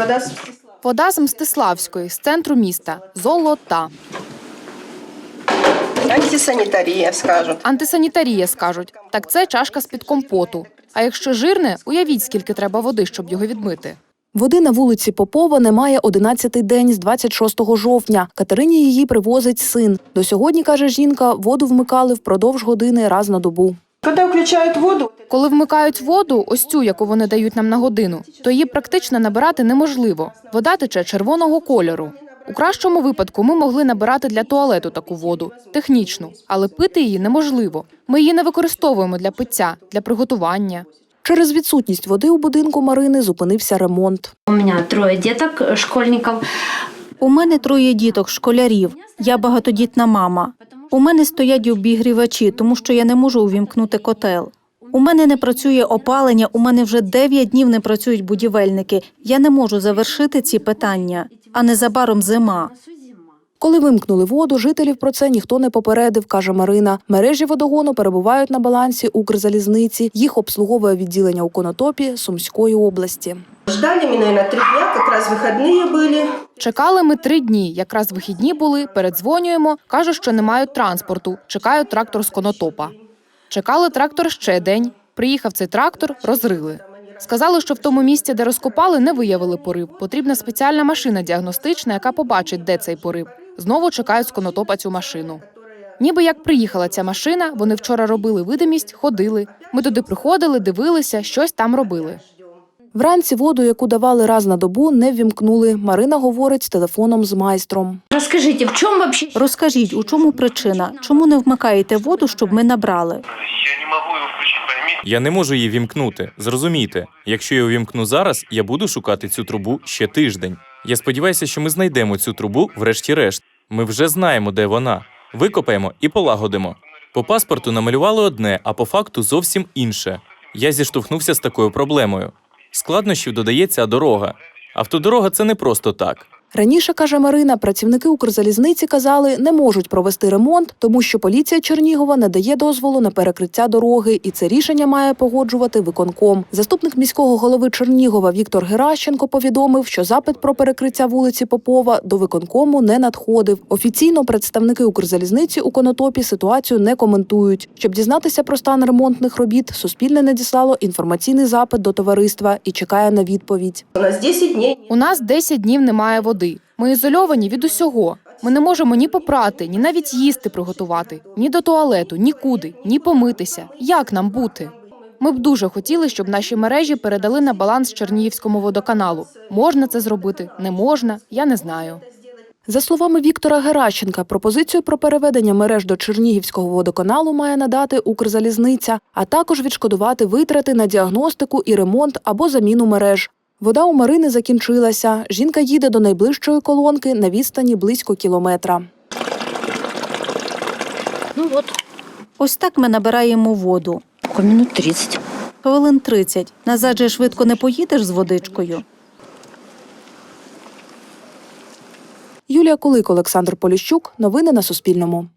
вода с Вода з Мстиславської, з центру міста. Золота. антисанитария, скажут. Антисанітарія, скажуть. Так це чашка з-під компоту. А якщо жирне, уявіть, скільки треба води, щоб його відмити. Води на вулиці Попова немає 11-й день з 26 жовтня. Катерині її привозить син. До сьогодні, каже жінка, воду вмикали впродовж години раз на добу. Когда включают воду, Коли вмикають воду, ось цю, яку вони дають нам на годину, то її практично набирати неможливо. Вода тече червоного кольору. У кращому випадку ми могли набирати для туалету таку воду, технічну, але пити її неможливо. Ми її не використовуємо для пиття, для приготування. Через відсутність води у будинку Марини зупинився ремонт. У меня трое деток, э, школьников. У мене троє діток, школярів. Я багатодітна мама. У мене стоять обігрівачі, тому що я не можу увімкнути котел. У мене не працює опалення, у мене вже 9 днів не працюють будівельники. Я не можу завершити ці питання, а незабаром зима. Коли вимкнули воду, жителів про це ніхто не попередив, каже Марина. Мережі водогону перебувають на балансі Укрзалізниці. Їх обслуговує відділення у Конотопі Сумської області. ждали мы, наверное, три дня, как раз выходные были. Чекали ми три дні. Якраз вихідні були, передзвонюємо, кажуть, що не мають транспорту. Чекають трактор з конотопа. Чекали трактор ще день. Приїхав цей трактор, розрили. Сказали, що в тому місці, де розкопали, не виявили порив. Потрібна спеціальна машина діагностична, яка побачить, де цей порив. Знову чекають з конотопа цю машину. Ніби як приїхала ця машина, вони вчора робили видимість, ходили. Ми туди приходили, дивилися, щось там робили. Вранці воду, яку давали раз на добу, не ввімкнули. Марина говорить телефоном з майстром. Расскажите, в чем вообще Розкажіть, у чому причина? Чому не вмикаєте воду, щоб ми набрали? Я не могу его включить, пойми. Я не можу її вімкнути. Зрозумійте, якщо я увімкну зараз, я буду шукати цю трубу ще тиждень. Я сподіваюся, що ми знайдемо цю трубу врешті-решт. Ми вже знаємо, де вона. Викопаємо і полагодимо. По паспорту намалювали одне, а по факту зовсім інше. Я зіштовхнувся з такою проблемою. Складнощів додається дорога. Автодорога це не просто так. Раніше, каже Марина, працівники Укрзалізниці казали, не можуть провести ремонт, тому що поліція Чернігова не дає дозволу на перекриття дороги, і це рішення має погоджувати виконком. Заступник міського голови Чернігова Віктор Геращенко повідомив, що запит про перекриття вулиці Попова до виконкому не надходив. Офіційно представники Укрзалізниці у Конотопі ситуацію не коментують. Щоб дізнатися про стан ремонтних робіт, Суспільне надіслало інформаційний запит до товариства і чекає на відповідь. У нас 10 дней. У нас 10 днів немає води. Ми ізольовані від усього. Ми не можемо ні попрати, ні навіть їсти приготувати, ні до туалету, нікуди, ні помитися. Як нам бути? Ми б дуже хотіли, щоб наші мережі передали на баланс Чернігівському водоканалу. Можна це зробити, не можна, я не знаю. За словами Віктора Геращенка, пропозицію про переведення мереж до Чернігівського водоканалу має надати Укрзалізниця, а також відшкодувати витрати на діагностику і ремонт або заміну мереж. Вода у Марини закінчилася. Жінка їде до найближчої колонки на відстані близько кілометра. Ну вот, Ось так ми набираємо воду. около минут 30. Хвилин 30. Назад же швидко не поїдеш з водичкою. Юлія Кулик, Олександр Поліщук. Новини на Суспільному.